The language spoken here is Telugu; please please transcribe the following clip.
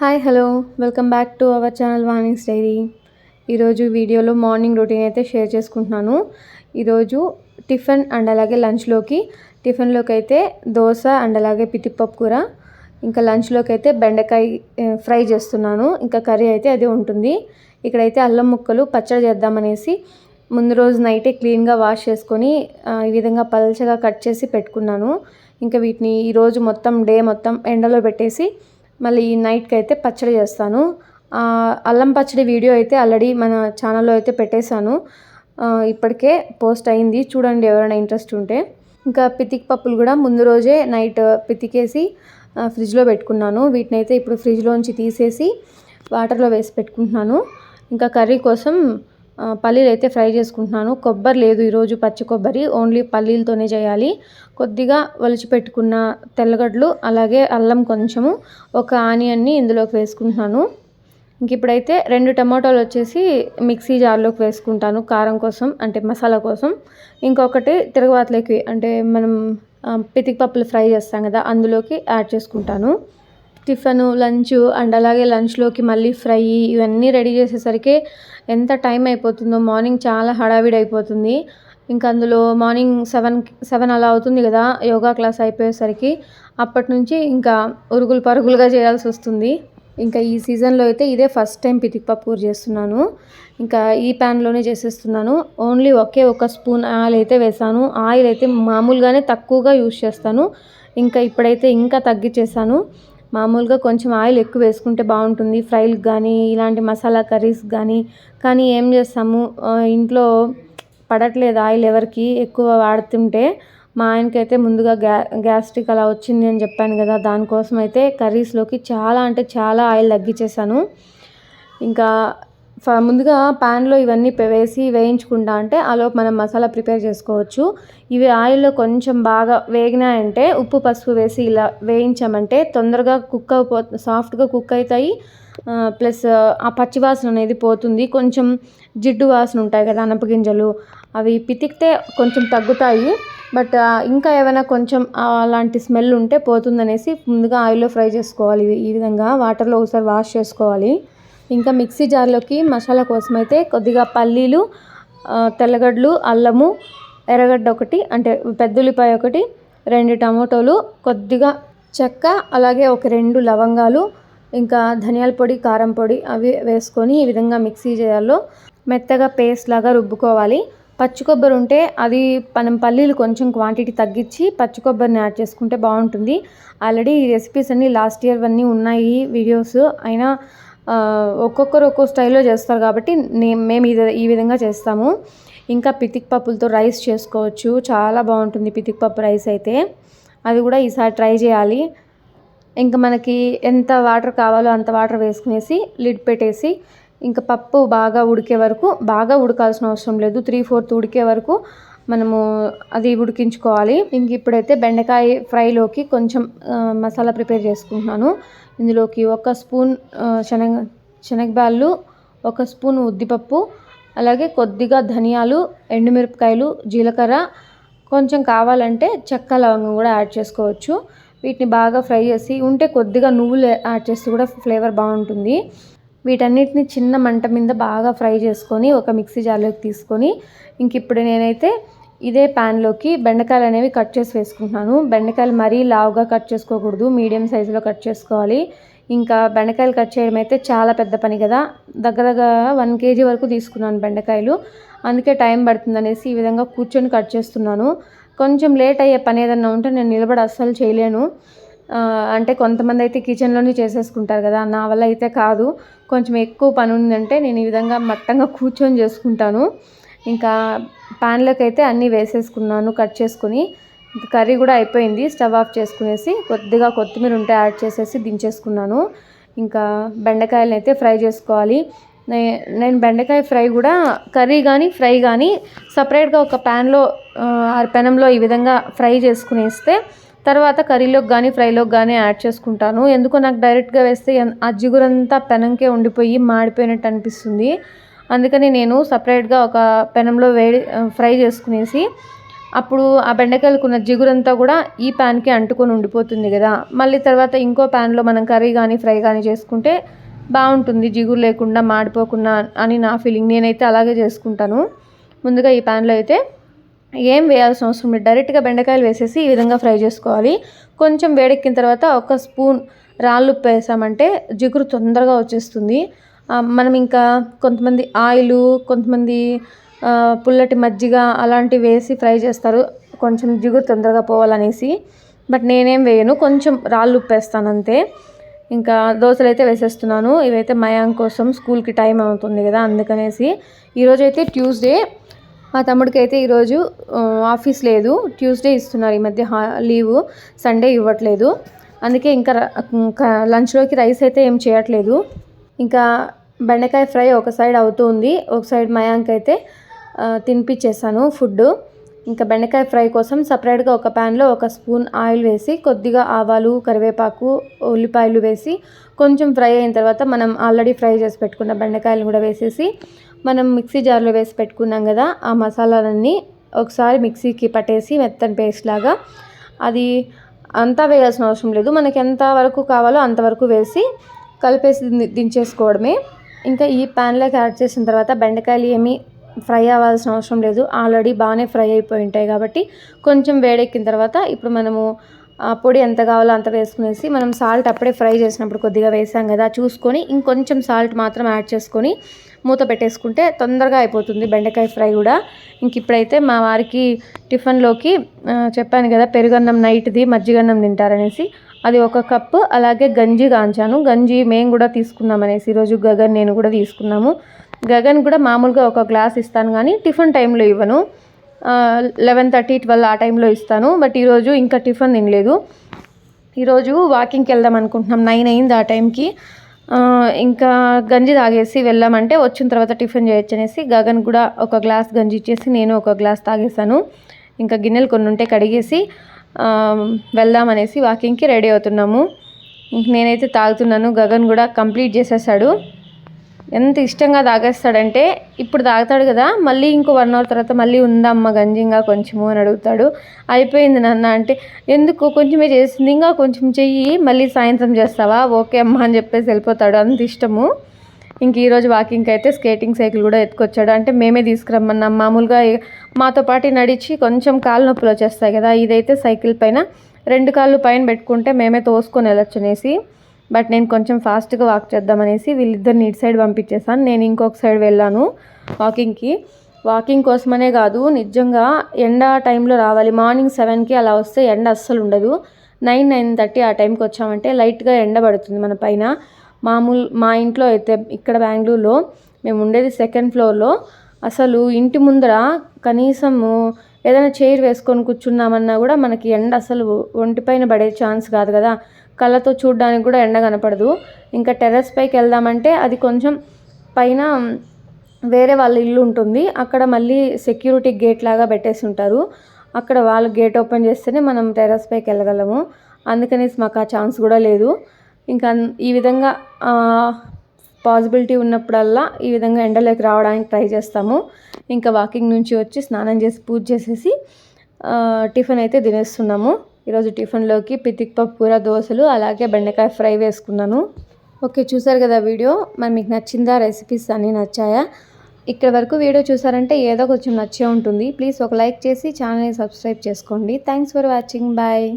Hi hello. Welcome back to our channel వాణింగ్స్ diary. ఈరోజు వీడియోలో మార్నింగ్ రొటీన్ అయితే షేర్ చేసుకుంటున్నాను. ఈరోజు టిఫిన్ అండ్ అలాగే లంచ్లోకి టిఫిన్లోకి అయితే దోశ అండ్ అలాగే పితిపప్పు కూర ఇంకా లంచ్లోకి అయితే బెండకాయ ఫ్రై చేస్తున్నాను. ఇంకా కర్రీ అయితే అదే ఉంటుంది. ఇక్కడైతే అల్లం ముక్కలు పచ్చడి చేద్దామనేసి ముందు రోజు నైటే క్లీన్గా వాష్ చేసుకొని ఈ విధంగా పల్చగా కట్ చేసి పెట్టుకున్నాను. ఇంకా వీటిని ఈరోజు మొత్తం డే మొత్తం ఎండలో పెట్టేసి మళ్ళీ ఈ నైట్కి అయితే పచ్చడి చేస్తాను. అల్లం పచ్చడి వీడియో అయితే ఆల్రెడీ మన ఛానల్లో అయితే పెట్టేశాను. ఇప్పటికే పోస్ట్ అయింది. చూడండి ఎవరైనా ఇంట్రెస్ట్ ఉంటే. ఇంకా పితిక్ పప్పులు కూడా ముందు రోజే నైట్ పితికేసి ఫ్రిడ్జ్లో పెట్టుకున్నాను. వీటిని అయితే ఇప్పుడు ఫ్రిడ్జ్లోంచి తీసేసి వాటర్లో వేసి పెట్టుకుంటున్నాను. ఇంకా కర్రీ కోసం పల్లీలు అయితే ఫ్రై చేసుకుంటున్నాను. కొబ్బరి లేదు ఈరోజు పచ్చి కొబ్బరి ఓన్లీ పల్లీలతోనే చేయాలి. కొద్దిగా ఒలిచి పెట్టుకున్న తెల్లగడ్డలు అలాగే అల్లం కొంచెము ఒక ఆనియన్ని ఇందులోకి వేసుకుంటున్నాను. ఇంక ఇప్పుడైతే రెండు టమాటాలు వచ్చేసి మిక్సీ జార్లోకి వేసుకుంటాను కారం కోసం అంటే మసాలా కోసం. ఇంకొకటి తిరగబాతలోకి అంటే మనం పితికి పప్పులు ఫ్రై చేస్తాం కదా అందులోకి యాడ్ చేసుకుంటాను. టిఫిన్ లంచ్ అండ్ అలాగే లంచ్లోకి మళ్ళీ ఫ్రై ఇవన్నీ రెడీ చేసేసరికి ఎంత టైం అయిపోతుందో మార్నింగ్ చాలా హడావిడి అయిపోతుంది ఇంకా అందులో మార్నింగ్ సెవెన్ సెవెన్ అలా అవుతుంది కదా యోగా క్లాస్ అయిపోయేసరికి అప్పటి నుంచి ఇంకా ఉరుగులు పరుగులుగా చేయాల్సి వస్తుంది ఇంకా ఈ సీజన్లో అయితే ఇదే ఫస్ట్ టైం పితికిపప్పు కూర చేస్తున్నాను. ఇంకా ఈ ప్యాన్లోనే చేసేస్తున్నాను. ఓన్లీ ఒకే ఒక స్పూన్ ఆయిల్ అయితే వేసాను. ఆయిల్ అయితే మామూలుగానే తక్కువగా యూజ్ చేస్తాను. ఇంకా ఇప్పుడైతే ఇంకా తగ్గించేసాను మామూలుగా కొంచెం ఆయిల్ ఎక్కువ వేసుకుంటే బాగుంటుంది. ఫ్రైలకు కానీ ఇలాంటి మసాలా కర్రీస్ కానీ. కానీ ఏం చేస్తాము? ఇంట్లో పడట్లేదు ఆయిల్ ఎవరికి. ఎక్కువ వాడుతుంటే మా ఆయనకైతే ముందుగా గ్యా గ్యాస్ట్రిక్ అలా వచ్చింది అని చెప్పాను కదా. దానికోసం అయితే కర్రీస్లోకి చాలా అంటే చాలా ఆయిల్ తగ్గించేసాను ఇంకా ముందుగా ప్యాన్లో ఇవన్నీ వేసి వేయించుకుంటా అంటే ఆలోపు మనం మసాలా ప్రిపేర్ చేసుకోవచ్చు. ఇవి ఆయిల్లో కొంచెం బాగా వేగినాయంటే ఉప్పు పసుపు వేసి ఇలా వేయించామంటే తొందరగా కుక్ అయిపో సాఫ్ట్గా కుక్ అవుతాయి ప్లస్ ఆ పచ్చి వాసన అనేది పోతుంది. కొంచెం జిడ్డు వాసన ఉంటాయి కదా అనపగింజలు అవి పితికితే కొంచెం తగ్గుతాయి. బట్ ఇంకా ఏమైనా కొంచెం అలాంటి స్మెల్ ఉంటే పోతుందనేసి ముందుగా ఆయిల్లో ఫ్రై చేసుకోవాలి. ఈ విధంగా వాటర్లో ఒకసారి వాష్ చేసుకోవాలి. ఇంకా మిక్సీ జార్లోకి మసాలా కోసం అయితే కొద్దిగా పల్లీలు తెల్లగడ్డలు అల్లము ఎర్రగడ్డ ఒకటి అంటే పెద్ద ఉల్లిపాయ ఒకటి రెండు టమాటోలు కొద్దిగా చెక్క అలాగే ఒక రెండు లవంగాలు ఇంకా ధనియాల పొడి కారం పొడి అవి వేసుకొని ఈ విధంగా మిక్సీ చేయాలో మెత్తగా పేస్ట్ లాగా రుబ్బుకోవాలి. పచ్చి కొబ్బరి ఉంటే అది మనం పల్లీలు కొంచెం క్వాంటిటీ తగ్గించి పచ్చి కొబ్బరిని యాడ్ చేసుకుంటే బాగుంటుంది. ఆల్రెడీ ఈ రెసిపీస్ అన్నీ లాస్ట్ ఇయర్ అన్నీ ఉన్నాయి వీడియోస్ అయినా ఒక్కొక్కరు ఒక్కో స్టైల్లో చేస్తారు కాబట్టి నేను మేము ఇది ఈ విధంగా చేస్తాము. ఇంకా పితిక్ పప్పులతో రైస్ చేసుకోవచ్చు. చాలా బాగుంటుంది పితిక్ పప్పు రైస్ అయితే. అది కూడా ఈసారి ట్రై చేయాలి. ఇంకా మనకి ఎంత వాటర్ కావాలో అంత వాటర్ వేసుకునేసి లిడ్ పెట్టేసి ఇంకా పప్పు బాగా ఉడికే వరకు బాగా ఉడకాల్సిన అవసరం లేదు. త్రీ ఫోర్త్ ఉడికే వరకు మనము అది ఉడికించుకోవాలి. ఇంక ఇప్పుడైతే బెండకాయ ఫ్రైలోకి కొంచెం మసాలా ప్రిపేర్ చేసుకుంటున్నాను. ఇందులోకి ఒక స్పూన్ శనగ శనగబాళ్ళు ఒక స్పూన్ ఉద్దిపప్పు అలాగే కొద్దిగా ధనియాలు ఎండుమిరపకాయలు జీలకర్ర కొంచెం కావాలంటే చెక్క లవంగం కూడా యాడ్ చేసుకోవచ్చు. వీటిని బాగా ఫ్రై చేసి ఉంటే కొద్దిగా నువ్వులు యాడ్ చేస్తే కూడా ఫ్లేవర్ బాగుంటుంది. వీటన్నిటిని చిన్న మంట మీద బాగా ఫ్రై చేసుకొని ఒక మిక్సీ జార్లోకి తీసుకొని ఇంక ఇప్పుడు నేనైతే ఇదే ప్యాన్లోకి బెండకాయలు అనేవి కట్ చేసి వేసుకుంటున్నాను. బెండకాయలు మరీ లావుగా కట్ చేసుకోకూడదు. మీడియం సైజులో కట్ చేసుకోవాలి. ఇంకా బెండకాయలు కట్ చేయడం అయితే చాలా పెద్ద పని కదా. దగ్గర దగ్గర వన్ కేజీ వరకు తీసుకున్నాను బెండకాయలు. అందుకే టైం పడుతుంది అనేసి ఈ విధంగా కూర్చొని కట్ చేస్తున్నాను. కొంచెం లేట్ అయ్యే పని ఏదన్నా ఉంటే నేను నిలబడి అస్సలు చేయలేను. అంటే కొంతమంది అయితే కిచెన్లోనే చేసేసుకుంటారు కదా. నా వల్ల అయితే కాదు. కొంచెం ఎక్కువ పని ఉందంటే నేను ఈ విధంగా మట్టంగా కూర్చొని చేసుకుంటాను. ఇంకా ప్యాన్లోకి అయితే అన్నీ వేసేసుకున్నాను కట్ చేసుకుని. కర్రీ కూడా అయిపోయింది స్టవ్ ఆఫ్ చేసుకునేసి కొద్దిగా కొత్తిమీర ఉంటే యాడ్ చేసేసి దించేసుకున్నాను. ఇంకా బెండకాయలను అయితే ఫ్రై చేసుకోవాలి. నే- నేను బెండకాయ ఫ్రై కూడా కర్రీ కానీ ఫ్రై కానీ సపరేట్గా ఒక ప్యాన్లో పెనంలో ఈ విధంగా ఫ్రై చేసుకునేస్తే తర్వాత కర్రీలోకి కానీ ఫ్రైలోకి కానీ యాడ్ చేసుకుంటాను. ఎందుకో నాకు డైరెక్ట్గా వేస్తే ఆ జిగురంతా పెనంకే ఉండిపోయి మాడిపోయినట్టు అనిపిస్తుంది. అందుకని నేను సపరేట్గా ఒక పెనంలో వేడి ఫ్రై చేసుకునేసి అప్పుడు ఆ బెండకాయలకు ఉన్న జిగురంతా కూడా ఈ ప్యాన్కి అంటుకొని ఉండిపోతుంది కదా. మళ్ళీ తర్వాత ఇంకో ప్యాన్లో మనం కర్రీ కానీ ఫ్రై కానీ చేసుకుంటే బాగుంటుంది. జిగురు లేకుండా మాడిపోకుండా అని నా ఫీలింగ్ నేనైతే అలాగే చేసుకుంటాను. ముందుగా ఈ ప్యాన్లో అయితే ఏం వేయాల్సిన అవసరం లేదు. డైరెక్ట్గా బెండకాయలు వేసేసి ఈ విధంగా ఫ్రై చేసుకోవాలి. కొంచెం వేడెక్కిన తర్వాత ఒక స్పూన్ రాళ్ళు ఉప్పు వేసామంటే జిగురు తొందరగా వచ్చేస్తుంది. మనం ఇంకా కొంతమంది ఆయిలు కొంతమంది పుల్లటి మజ్జిగ అలాంటివి వేసి ఫ్రై చేస్తారు. కొంచెం జిగురు తొందరగా పోవాలనేసి. బట్ నేనేం వేయను. కొంచెం రాళ్ళు ఉప్పేస్తాను అంతే. ఇంకా దోశలు అయితే వేసేస్తున్నాను. ఇవైతే మయాంక్ కోసం స్కూల్కి టైం అవుతుంది కదా అందుకనేసి. ఈరోజు అయితే ట్యూస్డే. మా తమ్ముడికి అయితే ఈరోజు ఆఫీస్ లేదు. ట్యూస్డే ఇస్తున్నారు. ఈ మధ్య లీవు. సండే ఇవ్వట్లేదు. అందుకే ఇంకా ఇంకా లంచ్లోకి రైస్ అయితే ఏం చేయట్లేదు. ఇంకా బెండకాయ ఫ్రై ఒక సైడ్ అవుతుంది ఒక సైడ్ మయాంక్ అయితే తినిపించేసాను ఫుడ్. ఇంకా బెండకాయ ఫ్రై కోసం సపరేట్గా ఒక ప్యాన్లో ఒక స్పూన్ ఆయిల్ వేసి కొద్దిగా ఆవాలు కరివేపాకు ఉల్లిపాయలు వేసి కొంచెం ఫ్రై అయిన తర్వాత మనం ఆల్రెడీ ఫ్రై చేసి పెట్టుకున్న బెండకాయలు కూడా వేసేసి మనం మిక్సీ జార్లో వేసి పెట్టుకున్నాం కదా ఆ మసాలాలన్నీ ఒకసారి మిక్సీకి పట్టేసి మెత్తని పేస్ట్ లాగా అది అంతా వేయాల్సిన అవసరం లేదు. మనకి ఎంత వరకు కావాలో అంతవరకు వేసి కలిపేసి దించేసుకోవడమే. ఇంకా ఈ ప్యాన్లోకి యాడ్ చేసిన తర్వాత బెండకాయలు ఏమీ ఫ్రై అవ్వాల్సిన అవసరం లేదు. ఆల్రెడీ బాగానే ఫ్రై అయిపోయి ఉంటాయి కాబట్టి కొంచెం వేడెక్కిన తర్వాత ఇప్పుడు మనము పొడి ఎంత కావాలో అంత వేసుకునేసి మనం సాల్ట్ అప్పుడే ఫ్రై చేసినప్పుడు కొద్దిగా వేసాం కదా చూసుకొని ఇంకొంచెం సాల్ట్ మాత్రం యాడ్ చేసుకొని మూత పెట్టేసుకుంటే తొందరగా అయిపోతుంది బెండకాయ ఫ్రై కూడా. ఇంక ఇప్పుడైతే మా వారికి టిఫిన్లోకి చెప్పాను కదా పెరుగన్నం నైట్ది మజ్జిగన్నం తింటారనేసి అది ఒక కప్పు అలాగే గంజి కాంచాను. గంజి మేము కూడా తీసుకున్నాం అనేసి ఈరోజు గగన్ నేను కూడా తీసుకున్నాము. గగన్ కూడా మామూలుగా ఒక గ్లాస్ ఇస్తాను కానీ టిఫిన్ టైంలో ఇవ్వను. లెవెన్ థర్టీ ట్వెల్వ్ ఆ టైంలో ఇస్తాను. బట్ ఈరోజు ఇంకా టిఫిన్ తినలేదు. ఈరోజు వాకింగ్కి వెళ్దాం అనుకుంటున్నాం. నైన్ అయింది ఆ టైంకి. ఇంకా గంజి తాగేసి వెళ్ళామంటే వచ్చిన తర్వాత టిఫిన్ చేయొచ్చు అనేసి గగన్ కూడా ఒక గ్లాస్ గంజి ఇచ్చేసి నేను ఒక గ్లాస్ తాగేసాను ఇంకా గిన్నెలు కొన్ని ఉంటే కడిగేసి వెళ్దామనేసి వాకింగ్కి రెడీ అవుతున్నాము. నేనైతే తాగుతున్నాను. గగన్ కూడా కంప్లీట్ చేసేసాడు. ఎంత ఇష్టంగా తాగేస్తాడంటే ఇప్పుడు తాగుతాడు కదా మళ్ళీ ఇంకో వన్ అవర్ తర్వాత మళ్ళీ ఉందమ్మ గంజింగా కొంచెము అని అడుగుతాడు. అయిపోయింది నాన్న అంటే ఎందుకు? కొంచెమే చేసింది ఇంకా కొంచెం చెయ్యి మళ్ళీ సాయంత్రం చేస్తావా? ఓకే అమ్మ అని చెప్పేసి వెళ్ళిపోతాడు. అంత ఇష్టము. ఇంక ఈరోజు వాకింగ్కి అయితే స్కేటింగ్ సైకిల్ కూడా ఎత్తుకొచ్చాడు. అంటే మేమే తీసుకురమ్మన్నాం. మామూలుగా మాతో పాటు నడిచి కొంచెం కాలు నొప్పులు వచ్చేస్తాయి కదా ఇదైతే సైకిల్ పైన రెండు కాళ్ళు పైన పెట్టుకుంటే మేమే తోసుకొని వెళ్ళొచ్చు అనేసి బట్ నేను కొంచెం ఫాస్ట్గా వాక్ చేద్దామనేసి వీళ్ళిద్దరిని ఇటు సైడ్ పంపించేసాను నేను ఇంకొక సైడ్ వెళ్ళాను వాకింగ్కి. వాకింగ్ కోసమనే కాదు నిజంగా ఎండ టైంలో రావాలి. మార్నింగ్ సెవెన్కి అలా వస్తే ఎండ అస్సలు ఉండదు. నైన్ నైన్ థర్టీ ఆ టైంకి వచ్చామంటే లైట్గా ఎండ పడుతుంది మన పైన. మామూలు మా ఇంట్లో అయితే ఇక్కడ బెంగళూరులో మేము ఉండేది సెకండ్ ఫ్లోర్లో అసలు ఇంటి ముందర కనీసము ఏదైనా చైర్ వేసుకొని కూర్చున్నామన్నా కూడా మనకి ఎండ అసలు ఒంటిపైన పడే ఛాన్స్ కాదు కదా. కళ్ళతో చూడడానికి కూడా ఎండ కనపడదు. ఇంకా టెర్రస్ పైకి వెళ్దామంటే అది కొంచెం పైన వేరే వాళ్ళ ఇల్లు ఉంటుంది. అక్కడ మళ్ళీ సెక్యూరిటీ గేట్ లాగా పెట్టేసి ఉంటారు. అక్కడ వాళ్ళు గేట్ ఓపెన్ చేస్తేనే మనం టెర్రస్ పైకి వెళ్ళగలము. అందుకనేసి మాకు ఆ ఛాన్స్ కూడా లేదు. ఇంకా ఈ విధంగా పాసిబిలిటీ ఉన్నప్పుడల్లా ఈ విధంగా ఎండలోకి రావడానికి ట్రై చేస్తాము. ఇంకా వాకింగ్ నుంచి వచ్చి స్నానం చేసి పూజ చేసేసి టిఫిన్ అయితే తినేస్తున్నాము. ఈరోజు టిఫిన్లోకి పితిక్ పప్పు కూర దోశలు అలాగే బెండకాయ ఫ్రై వేసుకున్నాను. ఓకే చూసారు కదా వీడియో? మరి మీకు నచ్చిందా? రెసిపీస్ అన్నీ నచ్చాయా? ఇక్కడ వరకు వీడియో చూసారంటే ఏదో కొంచెం నచ్చే ఉంటుంది. ప్లీజ్ ఒక లైక్ చేసి ఛానల్ని సబ్స్క్రైబ్ చేసుకోండి. Thanks for watching. బాయ్.